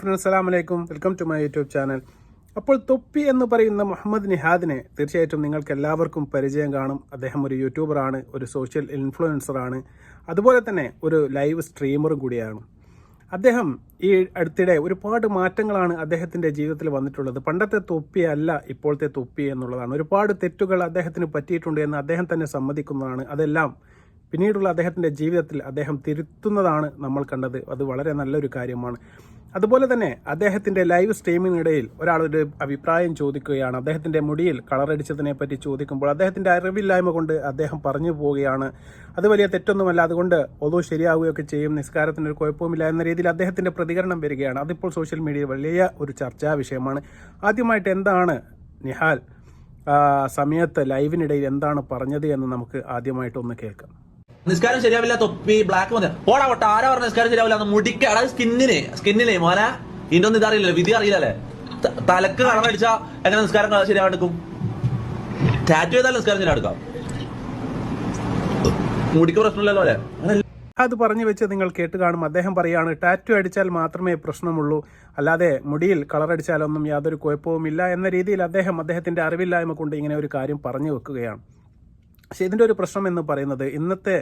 Friends അസ്സലാമു അലൈക്കും welcome to my YouTube channel അപ്പോൾ തൊപ്പി എന്ന് പറയുന്ന മുഹമ്മദ് നിഹാദിനെ തീർച്ചയായിട്ടും നിങ്ങൾക്ക് എല്ലാവർക്കും പരിചയം കാണും. അദ്ദേഹം ഒരു യൂട്യൂബറാണ് ഒരു സോഷ്യൽ ഇൻഫ്ലുവൻസറാണ് അതുപോലെ തന്നെ ഒരു ലൈവ് സ്ട്രീമറും കൂടിയാണ്. അദ്ദേഹം ഈ അടുത്തിടെ ഒരുപാട് മാറ്റങ്ങളാണ് അദ്ദേഹത്തിന്റെ ജീവിതത്തിൽ വന്നിട്ടുള്ളത്. പണ്ടത്തെ തൊപ്പി അല്ല ഇപ്പോഴത്തെ തൊപ്പി എന്നുള്ളതാണ്. ഒരുപാട് തെറ്റുകൾ അദ്ദേഹത്തിന് പറ്റിയിട്ടുണ്ട് എന്ന് അദ്ദേഹം തന്നെ സമ്മതിക്കുന്നതാണ്. അതെല്ലാം പിന്നീടുള്ള അദ്ദേഹത്തിന്റെ ജീവിതത്തിൽ അദ്ദേഹം തിരുത്തുന്നതാണ് നമ്മൾ കണ്ടത്. അത് വളരെ നല്ലൊരു കാര്യമാണ്. അതുപോലെ തന്നെ അദ്ദേഹത്തിന്റെ ലൈവ് സ്ട്രീമിനിടയിൽ ഒരാളൊരു അഭിപ്രായം ചോദിക്കുകയാണ്. അദ്ദേഹത്തിന്റെ മുടിയിൽ കളറടിച്ചതിനെ പറ്റി ചോദിക്കുമ്പോൾ അദ്ദേഹത്തിന്റെ അറിവില്ലായ്മ കൊണ്ട് അദ്ദേഹം പറഞ്ഞു പോവുകയാണ്. അത് വലിയ തെറ്റൊന്നുമല്ല. അതുകൊണ്ട് ഒതു ശരിയാവുകയൊക്കെ ചെയ്യും. നിസ്കാരത്തിന് ഒരു കുഴപ്പവുമില്ല എന്ന രീതിയിൽ അദ്ദേഹത്തിന്റെ പ്രതികരണം വരികയാണ്. അതിപ്പോൾ സോഷ്യൽ മീഡിയയിൽ വലിയ ഒരു ചർച്ചാ വിഷയമാണ്. ആദ്യമായിട്ട് എന്താണ് നിഹാൽ സമയത്ത് ലൈവിനിടയിൽ എന്താണ് പറഞ്ഞത് എന്ന് നമുക്ക് ആദ്യമായിട്ടൊന്ന് കേൾക്കാം. നിസ്കാരം ശരിയാവില്ല തൊപ്പി ബ്ലാക്ക് മതി. പോടാ പൊട്ട ആരാ പറഞ്ഞ നിസ്കാരം ശരിയാവില്ല? എന്ന് മുടിക്ക അതായത് സ്കിന്നിന് സ്കിന്നിനെ മോന. ഇതിന്റെ ഒന്നും ഇതറിയില്ലല്ലോ വിധി അറിയില്ലല്ലേ? തലക്ക് കളറടിച്ചാ എങ്ങനെ നിസ്കാരം ശരിയാവെടുക്കും ടാറ്റു ചെയ്താൽ നിസ്കാരം ശരിയാടുക്കാം മുടിക്ക് പ്രശ്നമില്ലല്ലോ അല്ലേ? അത് പറഞ്ഞു വെച്ച് നിങ്ങൾ കേട്ട് കാണും. അദ്ദേഹം പറയാണ് ടാറ്റു അടിച്ചാൽ മാത്രമേ പ്രശ്നമുള്ളൂ. അല്ലാതെ മുടിയിൽ കളർ അടിച്ചാലൊന്നും യാതൊരു കുഴപ്പവുമില്ല എന്ന രീതിയിൽ അദ്ദേഹം അദ്ദേഹത്തിന്റെ അറിവില്ലായ്മ കൊണ്ട് ഇങ്ങനെ ഒരു കാര്യം പറഞ്ഞു വെക്കുകയാണ്. പക്ഷേ ഇതിന്റെ ഒരു പ്രശ്നം എന്ന് പറയുന്നത് ഇന്നത്തെ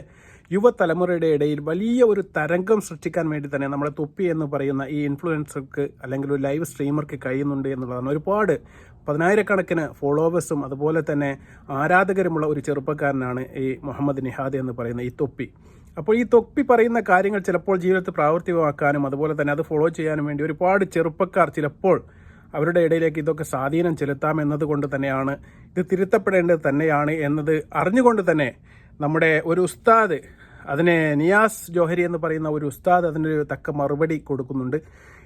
യുവതലമുറയുടെ ഇടയിൽ വലിയ ഒരു തരംഗം സൃഷ്ടിക്കാൻ വേണ്ടി തന്നെ നമ്മുടെ തൊപ്പി എന്ന് പറയുന്ന ഈ ഇൻഫ്ലുവൻസർക്ക് അല്ലെങ്കിൽ ഒരു ലൈവ് സ്ട്രീമർക്ക് കഴിയുന്നുണ്ട് എന്നുള്ളതാണ്. ഒരുപാട് പതിനായിരക്കണക്കിന് ഫോളോവേഴ്സും അതുപോലെ തന്നെ ആരാധകരുമുള്ള ഒരു ചെറുപ്പക്കാരനാണ് ഈ മുഹമ്മദ് നിഹാദ് എന്ന് പറയുന്ന ഈ തൊപ്പി. അപ്പോൾ ഈ തൊപ്പി പറയുന്ന കാര്യങ്ങൾ ചിലപ്പോൾ ജീവിതത്തിൽ പ്രാവർത്തികമാക്കാനും അതുപോലെ തന്നെ അത് ഫോളോ ചെയ്യാനും വേണ്ടി ഒരുപാട് ചെറുപ്പക്കാർ ചിലപ്പോൾ അവരുടെ ഇടയിലേക്ക് ഇതൊക്കെ സ്വാധീനം ചെലുത്താം എന്നതുകൊണ്ട് തന്നെയാണ്. ഇത് തിരുത്തപ്പെടേണ്ടത് തന്നെയാണ് എന്നത് അറിഞ്ഞുകൊണ്ട് തന്നെ നമ്മുടെ ഒരു ഉസ്താദ് അതിനെ നിയാസ് ജോഹരി എന്ന് പറയുന്ന ഒരു ഉസ്താദ് അതിനൊരു തക്ക മറുപടി കൊടുക്കുന്നുണ്ട്.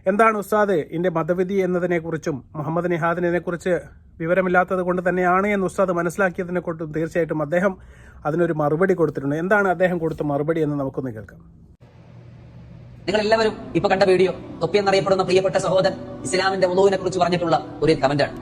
എന്താണ് ഉസ്താദ് ഇതിന്റെ മതവിധി എന്നതിനെക്കുറിച്ചും മുഹമ്മദ് നിഹാദിനെ കുറിച്ച് വിവരമില്ലാത്തത് കൊണ്ട് തന്നെയാണ് എന്ന് ഉസ്താദ് മനസ്സിലാക്കിയതിനെ കൊണ്ടും തീർച്ചയായിട്ടും അദ്ദേഹം അതിനൊരു മറുപടി കൊടുത്തിട്ടുണ്ട്. എന്താണ് അദ്ദേഹം കൊടുത്ത മറുപടി എന്ന് നമുക്കൊന്ന് കേൾക്കാം. നിങ്ങൾ എല്ലാവരും ഇപ്പൊ കണ്ട വീഡിയോ തൊപ്പി എന്നറിയപ്പെടുന്ന പ്രിയപ്പെട്ട സഹോദരൻ ഇസ്ലാമിന്റെ ഉളവിനെ കുറിച്ച് പറഞ്ഞിട്ടുള്ള ഒരു കമന്റാണ്.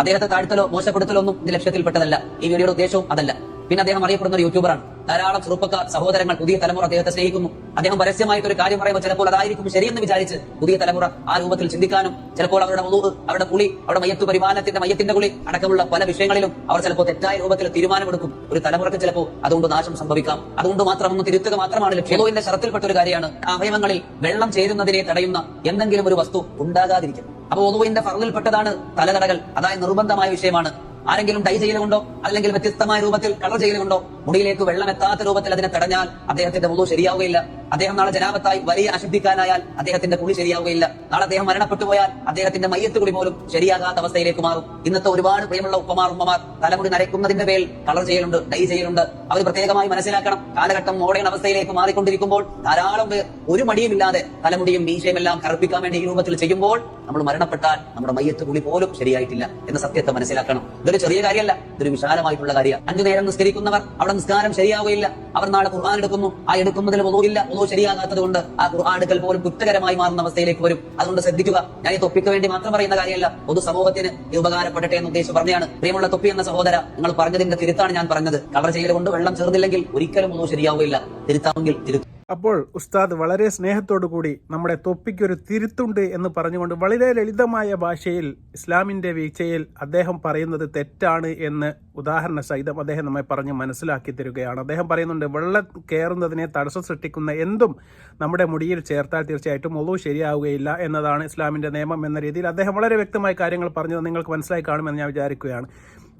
അദ്ദേഹത്തെ താഴ്ത്തലോ മോശപ്പെടുത്തലോ ഒന്നും ഇത് ലക്ഷ്യത്തിൽപ്പെട്ടതല്ല. ഈ വീഡിയോയുടെ ഉദ്ദേശവും അതല്ല. പിന്നെ അദ്ദേഹം അറിയപ്പെടുന്ന ഒരു യൂട്യൂബറാണ്. ധാരാളം ചെറുപ്പക്കാർ സഹോദരങ്ങൾ പുതിയ തലമുറ അദ്ദേഹത്തെ സ്നേഹിക്കുന്നു. അദ്ദേഹം പരസ്യമായിട്ട് ഒരു കാര്യം പറയുമ്പോൾ ചിലപ്പോൾ അതായിരിക്കും ശരിയെന്ന് വിചാരിച്ച് പുതിയ തലമുറ ആ രൂപത്തിൽ ചിന്തിക്കാനും ചിലപ്പോൾ അവരുടെ ഉളവ് അവരുടെ കുളി അവരുടെ മയത്ത് പരിപാലനത്തിന്റെ മയത്തിന്റെ കുളി അടക്കമുള്ള പല വിഷയങ്ങളിലും അവർ ചിലപ്പോൾ തെറ്റായ രൂപത്തിൽ തീരുമാനമെടുക്കും. ഒരു തലമുറയ്ക്ക് ചിലപ്പോൾ അതുകൊണ്ട് നാശം സംഭവിക്കാം. അതുകൊണ്ട് മാത്രം ഒന്ന് തിരുത്തുക മാത്രമാണ് ലക്ഷ്യത്തിന്റെ ശരത്തിൽപ്പെട്ട ഒരു കാര്യമാണ് അവയവങ്ങളിൽ വെള്ളം ചേരുന്നതിനെ തടയുന്ന എന്തെങ്കിലും ഒരു വസ്തു ഉണ്ടാകാതിരിക്കും അപ്പൊ ഒതുവിന്റെ ഫറലിൽപ്പെട്ടതാണ് തലതടകൾ. അതായത് നിർബന്ധമായ വിഷയമാണ്. ആരെങ്കിലും ഡൈ ചെയ്യലുകൊണ്ടോ അല്ലെങ്കിൽ വ്യത്യസ്തമായ രൂപത്തിൽ കളർ ചെയ്യലുകൊണ്ടോ മുടിയിലേക്ക് വെള്ളം എത്താത്ത രൂപത്തിൽ അതിനെ തടഞ്ഞാൽ അദ്ദേഹത്തിന്റെ മുതു ശരിയാവുകയില്ല. അദ്ദേഹം നാളെ ജനാപത്തായി വലിയ അശുദ്ധിക്കാനായാൽ അദ്ദേഹത്തിന്റെ കുളി ശരിയാവുകയില്ല. നാളെ അദ്ദേഹം മരണപ്പെട്ടു പോയാൽ അദ്ദേഹത്തിന്റെ മയ്യത്ത് കുളി പോലും ശരിയാകാത്ത അവസ്ഥയിലേക്ക് മാറും. ഇന്നത്തെ ഒരുപാട് പ്രിയമുള്ള ഉപ്പമാർ ഉമ്മമാർ തലമുടി നരയ്ക്കുന്നതിന്റെ പേരിൽ കളർ ചെയ്യലുണ്ട് ഡൈ ചെയ്യലുണ്ട്. അവർ പ്രത്യേകമായി മനസ്സിലാക്കണം. കാലഘട്ടം മോഡേൺ അവസ്ഥയിലേക്ക് മാറിക്കൊണ്ടിരിക്കുമ്പോൾ ധാരാളം പേർ ഒരു മടിയുമില്ലാതെ തലമുടിയും മീശയും എല്ലാം കറുപ്പിക്കാൻ വേണ്ടി ഈ രൂപത്തിൽ ചെയ്യുമ്പോൾ നമ്മൾ മരണപ്പെട്ടാൽ നമ്മുടെ മയ്യത്ത് കുളി പോലും ശരിയായിട്ടില്ല എന്ന സത്യത്തെ മനസ്സിലാക്കണം. ഇതൊരു ചെറിയ കാര്യമല്ല ഇതൊരു വിശാലമായിട്ടുള്ള കാര്യമാണ്. അഞ്ചു നേരം നിസ്കരിക്കുന്നവർ അവിടെ നിസ്കാരം ശരിയാവുകയില്ല. അവർ നാളെ ഖുർആൻ എടുക്കുന്നു. ആ എടുക്കുന്നതിൽ ഒന്നുമില്ല ഒന്നും ശരിയാകാത്തത് കൊണ്ട് ആ ഖുർആാനുകൾ പോലും കുറ്റകരമായി മാറുന്ന അവസ്ഥയിലേക്ക് വരും. അതുകൊണ്ട് ശ്രദ്ധിക്കുക. ഞാൻ ഈ തൊപ്പിക്ക് വേണ്ടി മാത്രം പറയുന്ന കാര്യമല്ല. പൊതു സമൂഹത്തിന് ഉപകാരപ്പെടട്ടെ എന്ന് ഉദ്ദേശിച്ച് പറഞ്ഞാണ്. പ്രിയമുള്ള തൊപ്പി എന്ന സഹോദര നിങ്ങൾ പറഞ്ഞതിന്റെ തിരുത്താണ് ഞാൻ പറഞ്ഞത്. കളർ ചെയ്യൽ കൊണ്ട് വെള്ളം ചേർന്നില്ലെങ്കിൽ ഒരിക്കലും ഒന്നും ശരിയാവില്ല തിരുത്താമെങ്കിൽ തിരുത്തും അപ്പോൾ ഉസ്താദ് വളരെ സ്നേഹത്തോടു കൂടി നമ്മുടെ തൊപ്പിക്കൊരു തിരുത്തുണ്ട് എന്ന് പറഞ്ഞുകൊണ്ട് വളരെ ലളിതമായ ഭാഷയിൽ ഇസ്ലാമിന്റെ വീഴ്ചയിൽ അദ്ദേഹം പറയുന്നത് തെറ്റാണ് എന്ന് ഉദാഹരണ സഹിതം അദ്ദേഹം നമ്മെ പറഞ്ഞ് മനസ്സിലാക്കി തരികയാണ്. അദ്ദേഹം പറയുന്നുണ്ട് വെള്ളം കയറുന്നതിനെ തടസ്സം സൃഷ്ടിക്കുന്ന എന്തും നമ്മുടെ മുടിയിൽ ചേർത്താൽ തീർച്ചയായിട്ടും ഒതു ശരിയാവുകയില്ല എന്നതാണ് ഇസ്ലാമിന്റെ നിയമം എന്ന രീതിയിൽ അദ്ദേഹം വളരെ വ്യക്തമായ കാര്യങ്ങൾ പറഞ്ഞത് നിങ്ങൾക്ക് മനസ്സിലായി കാണുമെന്ന് ഞാൻ വിചാരിക്കുകയാണ്.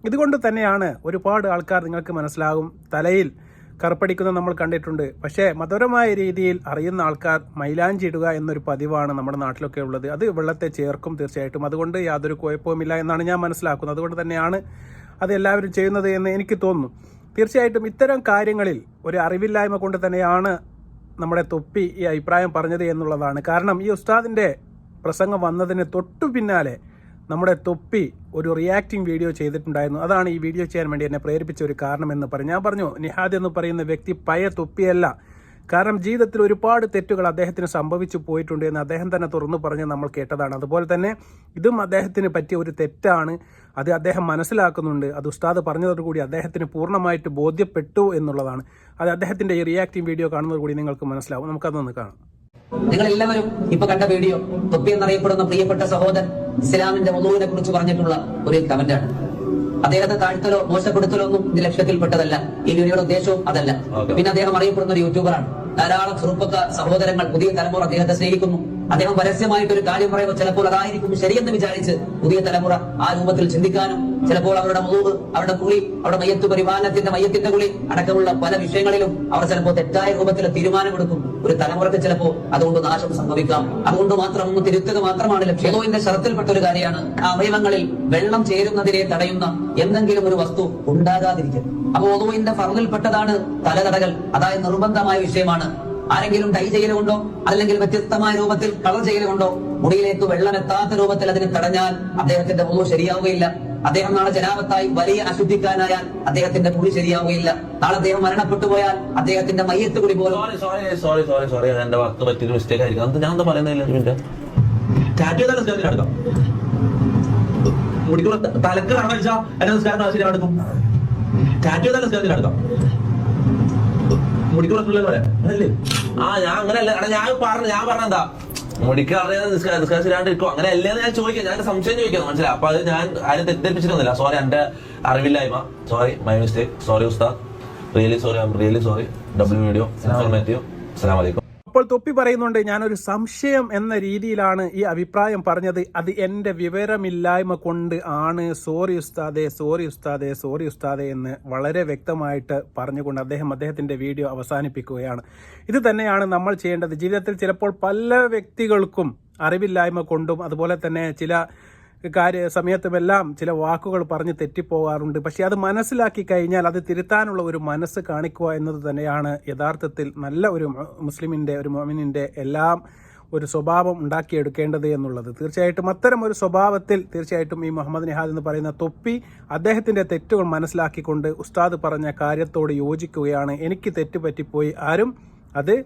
ഇതുകൊണ്ട് തന്നെയാണ് ഒരുപാട് ആൾക്കാർ നിങ്ങൾക്ക് മനസ്സിലാകും തലയിൽ കറുപ്പടിക്കുന്നത് നമ്മൾ കണ്ടിട്ടുണ്ട്. പക്ഷേ മധുരമായ രീതിയിൽ അറിയുന്ന ആൾക്കാർ മൈലാഞ്ചി ഇടുക എന്നൊരു പതിവാണ് നമ്മുടെ നാട്ടിലൊക്കെ ഉള്ളത്. അത് വെള്ളത്തെ ചേർക്കും തീർച്ചയായിട്ടും. അതുകൊണ്ട് യാതൊരു കുഴപ്പവുമില്ല എന്നാണ് ഞാൻ മനസ്സിലാക്കുന്നത്. അതുകൊണ്ട് തന്നെയാണ് അത് എല്ലാവരും ചെയ്യുന്നത് എന്ന് എനിക്ക് തോന്നുന്നു. തീർച്ചയായിട്ടും ഇത്തരം കാര്യങ്ങളിൽ ഒരു അറിവില്ലായ്മ കൊണ്ട് തന്നെയാണ് നമ്മുടെ തൊപ്പി ഈ അഭിപ്രായം പറഞ്ഞത് എന്നുള്ളതാണ്. കാരണം ഈ ഉസ്താദിന്റെ പ്രസംഗം വന്നതിന് തൊട്ടു പിന്നാലെ നമ്മുടെ തൊപ്പി ഒരു റിയാക്ടിങ് വീഡിയോ ചെയ്തിട്ടുണ്ടായിരുന്നു. അതാണ് ഈ വീഡിയോ ചെയ്യാൻ വേണ്ടി എന്നെ പ്രേരിപ്പിച്ച ഒരു കാരണം എന്ന് പറഞ്ഞു. ഞാൻ പറഞ്ഞു നിഹാദ് എന്ന് പറയുന്ന വ്യക്തി പയ തൊപ്പിയല്ല. കാരണം ജീവിതത്തിൽ ഒരുപാട് തെറ്റുകൾ അദ്ദേഹത്തിന് സംഭവിച്ചു പോയിട്ടുണ്ട് എന്ന് അദ്ദേഹം തന്നെ തുറന്നു പറഞ്ഞ് നമ്മൾ കേട്ടതാണ്. അതുപോലെ തന്നെ ഇതും അദ്ദേഹത്തിന് പറ്റിയ ഒരു തെറ്റാണ്. അത് അദ്ദേഹം മനസ്സിലാക്കുന്നുണ്ട്. അത് ഉസ്താദ് പറഞ്ഞതോടുകൂടി അദ്ദേഹത്തിന് പൂർണമായിട്ട് ബോധ്യപ്പെട്ടു എന്നുള്ളതാണ്. അത് അദ്ദേഹത്തിന്റെ ഈ റിയാക്ടിങ് വീഡിയോ കാണുന്നതോടുകൂടി നിങ്ങൾക്ക് മനസ്സിലാവും. നമുക്കതൊന്ന് കാണാം. നിങ്ങൾ എല്ലാവരും ഇപ്പൊ കണ്ട വീഡിയോ തൊപ്പി എന്നറിയപ്പെടുന്ന പ്രിയപ്പെട്ട സഹോദരൻ ഇസ്ലാമിന്റെ ഒന്നുവിനെ കുറിച്ച് പറഞ്ഞിട്ടുള്ള ഒരു കമന്റാണ്. അദ്ദേഹത്തെ താഴ്ത്തലോ മോശപ്പെടുത്തലോ ഒന്നും ഇത് ലക്ഷ്യത്തിൽപ്പെട്ടതല്ല. ഈ വീഡിയോയുടെ ഉദ്ദേശവും അതല്ല. പിന്നെ അദ്ദേഹം അറിയപ്പെടുന്ന ഒരു യൂട്യൂബറാണ്. ധാരാളം ചെറുപ്പക്കാർ സഹോദരങ്ങൾ പുതിയ തലമുറ അദ്ദേഹത്തെ സ്നേഹിക്കുന്നു. അദ്ദേഹം പരസ്യമായിട്ട് ഒരു കാര്യം പറയുമ്പോൾ ചിലപ്പോൾ അതായിരിക്കും ശരിയെന്ന് വിചാരിച്ച് പുതിയ തലമുറ ആ രൂപത്തിൽ ചിന്തിക്കാനും ചിലപ്പോൾ അവരുടെ മുറിവ് അവരുടെ കുളി അവരുടെ മയ്യത്ത് പരിപാലനത്തിന്റെ മയ്യത്തിന്റെ കുളി അടക്കമുള്ള പല വിഷയങ്ങളിലും അവർ ചിലപ്പോൾ തെറ്റായ രൂപത്തിൽ തീരുമാനമെടുക്കും. ഒരു തലമുറയ്ക്ക് ചിലപ്പോൾ അതുകൊണ്ട് നാശം സംഭവിക്കാം. അതുകൊണ്ട് മാത്രം ഒന്ന് തിരുത്തുക മാത്രമാണ് ലക്ഷ്യം. ഏതോന്റെ ശരത്തിൽപ്പെട്ട ഒരു കാര്യമാണ്. ആ അവയവങ്ങളിൽ വെള്ളം ചേരുന്നതിനെ തടയുന്ന എന്തെങ്കിലും ഒരു വസ്തു ഉണ്ടാകാതിരിക്കും അപ്പൊ ഒതുവിന്റെ ഫറലിൽപ്പെട്ടതാണ് തലതടകൾ അതായത് നിർബന്ധമായ വിഷയമാണ്. ആരെങ്കിലും ഡൈ ചെയ്യലുണ്ടോ അല്ലെങ്കിൽ വ്യത്യസ്തമായ രൂപത്തിൽ കളർ ചെയ്യലുണ്ടോ മുടിയിലേക്ക് വെള്ളം എത്താത്ത രൂപത്തിൽ അതിനെ തടഞ്ഞാൽ അദ്ദേഹത്തിന്റെ മുഖം ശരിയാവുകയില്ല. അദ്ദേഹം നാളെ ജനാപത്തായി വലിയ അശുദ്ധിക്കാനായാൽ അദ്ദേഹത്തിന്റെ മുടി ശരിയാവുകയില്ല. നാളെ അദ്ദേഹം മരണപ്പെട്ടു പോയാൽ അദ്ദേഹത്തിന്റെ മയ്യത്ത് കൂടി പോലും സോറി സോറി സോറി സോറി എന്റെ ഭക്ത പറ്റിയൊരു മിസ്റ്റേക്ക് ആയിരിക്കും. ഞാൻ എന്താ പറയുന്നില്ല ടാറ്റു ചെയ്താൽ നിസ്കാരത്തിന് എടുക്കാം മുടിക്കുള്ള തലക്ക് കടം അടിച്ചാ എന്റെ നിസ്കാരം ശരിയാ എടുക്കും ടാറ്റു തന്നെ നിസ്കാരത്തിന് എടുക്കാം മുടിക്കുള്ള പിള്ളേർ പറയാം. ആ ഞാൻ അങ്ങനെയല്ല എടാ ഞാൻ പറഞ്ഞു ഞാൻ പറഞ്ഞ എന്താ? മുടിക്ക് അറിയാതെ നിസ്കാരം നിസ്കാരം ഇരിക്കും അങ്ങനെ അല്ലേന്ന് ഞാൻ ചോദിക്കാം. ഞാൻ സംശയം ചോദിക്കാം മനസ്സിലായി? അപ്പൊ അത് ഞാൻ ആരും തെറ്റിദ്ധരിപ്പിച്ചിട്ടൊന്നുമില്ല. സോറി എന്റെ അറിവില്ലായ്മ. സോറി മൈ മിസ്റ്റേക്ക് സോറി ഉസ്താദ്. Really sorry I really sorry W video informative അസ്സലാമു അലൈക്കും അപ്പോൾ തൊപ്പി പറയുന്നുണ്ട് ഞാനൊരു സംശയം എന്ന രീതിയിലാണ് ഈ അഭിപ്രായം പറഞ്ഞത്. അത് എന്റെ വിവരമില്ലായ്മ കൊണ്ട് ആണ്. സോറി ഉസ്താദെ സോറി ഉസ്താദെ സോറി ഉസ്താദെ എന്ന് വളരെ വ്യക്തമായിട്ട് പറഞ്ഞുകൊണ്ട് അദ്ദേഹം അദ്ദേഹത്തിന്റെ വീഡിയോ അവസാനിപ്പിക്കുകയാണ്. ഇത് തന്നെയാണ് നമ്മൾ ചെയ്യേണ്ടത്. ജീവിതത്തിൽ ചിലപ്പോൾ പല വ്യക്തികൾക്കും അറിവില്ലായ്മ കൊണ്ടും അതുപോലെ തന്നെ ചില കാര്യ സമയത്തുമെല്ലാം ചില വാക്കുകൾ പറഞ്ഞ് തെറ്റിപ്പോകാറുണ്ട്. പക്ഷെ അത് മനസ്സിലാക്കി കഴിഞ്ഞാൽ അത് തിരുത്താനുള്ള ഒരു മനസ്സ് കാണിക്കുക എന്നത് തന്നെയാണ് യഥാർത്ഥത്തിൽ നല്ല ഒരു മുസ്ലിമിന്റെ ഒരു മോമിനിന്റെ എല്ലാം ഒരു സ്വഭാവം ഉണ്ടാക്കിയെടുക്കേണ്ടത് എന്നുള്ളത്. തീർച്ചയായിട്ടും അത്തരം ഒരു സ്വഭാവത്തിൽ തീർച്ചയായിട്ടും ഈ മുഹമ്മദ് നിഹാദ് എന്ന് പറയുന്ന തൊപ്പി അദ്ദേഹത്തിന്റെ തെറ്റുകൾ മനസ്സിലാക്കിക്കൊണ്ട് ഉസ്താദ് പറഞ്ഞ കാര്യത്തോട് യോജിക്കുകയാണ്. എനിക്ക് തെറ്റ് പറ്റിപ്പോയി ആരും അത്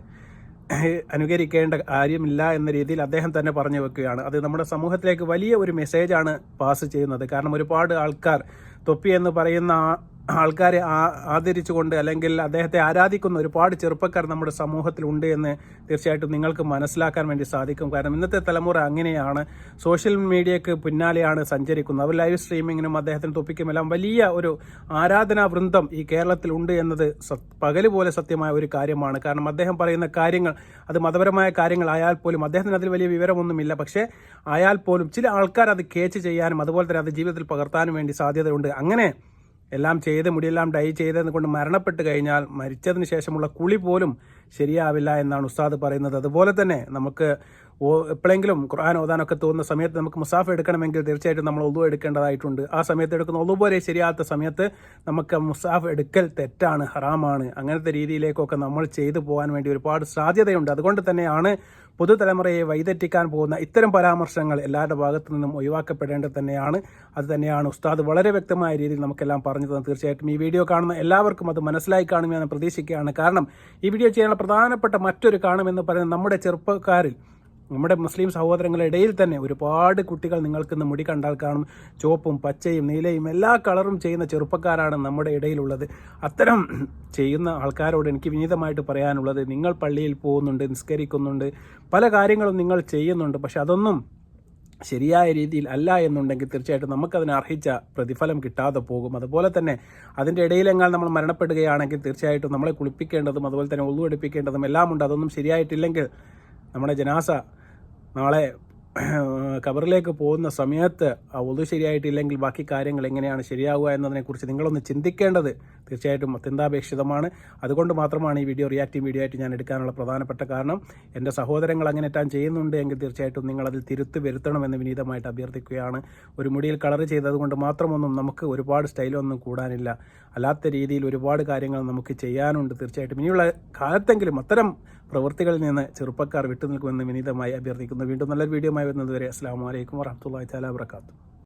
അനുകരിക്കേണ്ട കാര്യമില്ല എന്ന രീതിയിൽ അദ്ദേഹം തന്നെ പറഞ്ഞു വെക്കുകയാണ്. അത് നമ്മുടെ സമൂഹത്തിലേക്ക് വലിയ ഒരു മെസ്സേജാണ് പാസ് ചെയ്യുന്നത്. കാരണം ഒരുപാട് ആൾക്കാർ തൊപ്പി എന്ന് പറയുന്ന ആൾക്കാരെ ആദരിച്ചുകൊണ്ട് അല്ലെങ്കിൽ അദ്ദേഹത്തെ ആരാധിക്കുന്ന ഒരുപാട് ചെറുപ്പക്കാർ നമ്മുടെ സമൂഹത്തിൽ ഉണ്ട് എന്ന് തീർച്ചയായിട്ടും നിങ്ങൾക്ക് മനസ്സിലാക്കാൻ വേണ്ടി സാധിക്കും. കാരണം ഇന്നത്തെ തലമുറ അങ്ങനെയാണ്. സോഷ്യൽ മീഡിയക്ക് പിന്നാലെയാണ് സഞ്ചരിക്കുന്നത്. അവർ ലൈവ് സ്ട്രീമിങ്ങിനും അദ്ദേഹത്തിന് തൊപ്പിക്കുമെല്ലാം വലിയ ഒരു ആരാധനാ വൃന്ദം ഈ കേരളത്തിൽ ഉണ്ട് എന്നത് പകൽ പോലെ സത്യമായ ഒരു കാര്യമാണ്. കാരണം അദ്ദേഹം പറയുന്ന കാര്യങ്ങൾ അത് മതപരമായ കാര്യങ്ങളായാൽ പോലും അദ്ദേഹത്തിന് അതിൽ വലിയ വിവരമൊന്നുമില്ല. പക്ഷേ ആയാൽ പോലും ചില ആൾക്കാർ അത് കേച്ച് ചെയ്യാനും അതുപോലെ തന്നെ അത് ജീവിതത്തിൽ പകർത്താനും വേണ്ടി സാധ്യതയുണ്ട്. അങ്ങനെ എല്ലാം ചെയ്ത് മുടിയെല്ലാം ഡൈ ചെയ്തതെന്ന് കൊണ്ട് മരണപ്പെട്ട് കഴിഞ്ഞാൽ മരിച്ചതിന് ശേഷമുള്ള കുളി പോലും ശരിയാവില്ല എന്നാണ് ഉസ്താദ് പറയുന്നത്. അതുപോലെ തന്നെ നമുക്ക് എപ്പോഴെങ്കിലും ഖുർആൻ ഓതാനൊക്കെ തോന്നുന്ന സമയത്ത് നമുക്ക് മുസാഫ് എടുക്കണമെങ്കിൽ തീർച്ചയായിട്ടും നമ്മൾ ഒതു എടുക്കേണ്ടതായിട്ടുണ്ട്. ആ സമയത്ത് എടുക്കുന്ന ഒതു പോലെ ശരിയാത്ത സമയത്ത് നമുക്ക് മുസാഫ് എടുക്കൽ തെറ്റാണ് ഹറാമാണ്. അങ്ങനത്തെ രീതിയിലേക്കൊക്കെ നമ്മൾ ചെയ്തു പോകാൻ വേണ്ടി ഒരുപാട് സാധ്യതയുണ്ട്. അതുകൊണ്ട് തന്നെയാണ് പുതുതലമുറയെ വൈതെറ്റിക്കാൻ പോകുന്ന ഇത്തരം പരാമർശങ്ങൾ എല്ലാവരുടെ ഭാഗത്തു നിന്നും ഒഴിവാക്കപ്പെടേണ്ടത് തന്നെയാണ്. അത് തന്നെയാണ് ഉസ്താദ് വളരെ വ്യക്തമായ രീതിയിൽ നമുക്കെല്ലാം പറഞ്ഞു തീർച്ചയായിട്ടും ഈ വീഡിയോ കാണുന്ന എല്ലാവർക്കും അത് മനസ്സിലായി കാണുമെന്ന് പ്രതീക്ഷിക്കുകയാണ്. കാരണം ഈ വീഡിയോ ചെയ്യാനുള്ള പ്രധാനപ്പെട്ട മറ്റൊരു കാണുമെന്ന് പറയുന്നത് നമ്മുടെ ചെറുപ്പക്കാരിൽ നമ്മുടെ മുസ്ലിം സഹോദരങ്ങളുടെ ഇടയിൽ തന്നെ ഒരുപാട് കുട്ടികൾ നിങ്ങൾക്ക് ഇന്ന് മുടി കണ്ടാൽ കാണും. ചുവപ്പും പച്ചയും നീലയും എല്ലാ കളറും ചെയ്യുന്ന ചെറുപ്പക്കാരാണ് നമ്മുടെ ഇടയിലുള്ളത്. അത്തരം ചെയ്യുന്ന ആൾക്കാരോട് എനിക്ക് വിനീതമായിട്ട് പറയാനുള്ളത് നിങ്ങൾ പള്ളിയിൽ പോകുന്നുണ്ട് നിസ്കരിക്കുന്നുണ്ട് പല കാര്യങ്ങളും നിങ്ങൾ ചെയ്യുന്നുണ്ട് പക്ഷെ അതൊന്നും ശരിയായ രീതിയിൽ അല്ല എന്നുണ്ടെങ്കിൽ തീർച്ചയായിട്ടും നമുക്കതിന് അർഹിച്ച പ്രതിഫലം കിട്ടാതെ പോകും. അതുപോലെ തന്നെ അതിന്റെ ഇടയിലെങ്ങാൾ നമ്മൾ മരണപ്പെടുകയാണെങ്കിൽ തീർച്ചയായിട്ടും നമ്മളെ കുളിപ്പിക്കേണ്ടതും അതുപോലെ തന്നെ ഒന്നു എല്ലാം ഉണ്ട്. അതൊന്നും ശരിയായിട്ടില്ലെങ്കിൽ നമ്മുടെ ജനാസ നാളെ കബറിലേക്ക് പോകുന്ന സമയത്ത് ഒതു ശരിയായിട്ടില്ലെങ്കിൽ ബാക്കി കാര്യങ്ങൾ എങ്ങനെയാണ് ശരിയാവുക എന്നതിനെക്കുറിച്ച് നിങ്ങളൊന്ന് ചിന്തിക്കേണ്ടത് തീർച്ചയായിട്ടും അത്യന്താപേക്ഷിതമാണ്. അതുകൊണ്ട് മാത്രമാണ് ഈ വീഡിയോ റിയാക്റ്റീവ് വീഡിയോ ആയിട്ട് ഞാൻ എടുക്കാനുള്ള പ്രധാനപ്പെട്ട കാരണം. എന്റെ സഹോദരങ്ങൾ അങ്ങനെ താൻ ചെയ്യുന്നുണ്ട് എങ്കിൽ തീർച്ചയായിട്ടും നിങ്ങളതിൽ തിരുത്ത് വരുത്തണമെന്ന് വിനീതമായിട്ട് അഭ്യർത്ഥിക്കുകയാണ്. ഒരു മുടിയിൽ കളർ ചെയ്തതുകൊണ്ട് മാത്രമൊന്നും നമുക്ക് ഒരുപാട് സ്റ്റൈലൊന്നും കൂടാനില്ല. അല്ലാത്ത രീതിയിൽ ഒരുപാട് കാര്യങ്ങൾ നമുക്ക് ചെയ്യാനുണ്ട് തീർച്ചയായിട്ടും. ഇനിയുള്ള കാലത്തെങ്കിലും അത്തരം പ്രവൃത്തികളിൽ നിന്ന് ചെറുപ്പക്കാർ വിട്ടുനിൽക്കുമെന്ന് വിനീതമായി അഭ്യർത്ഥിക്കുന്നു. വീണ്ടും നല്ലൊരു വീഡിയോ ആയി വരുന്നതുവരെ അസ്സാം വലൈക്കും വറഹമുല്ലാ വാബർക്കാത്തു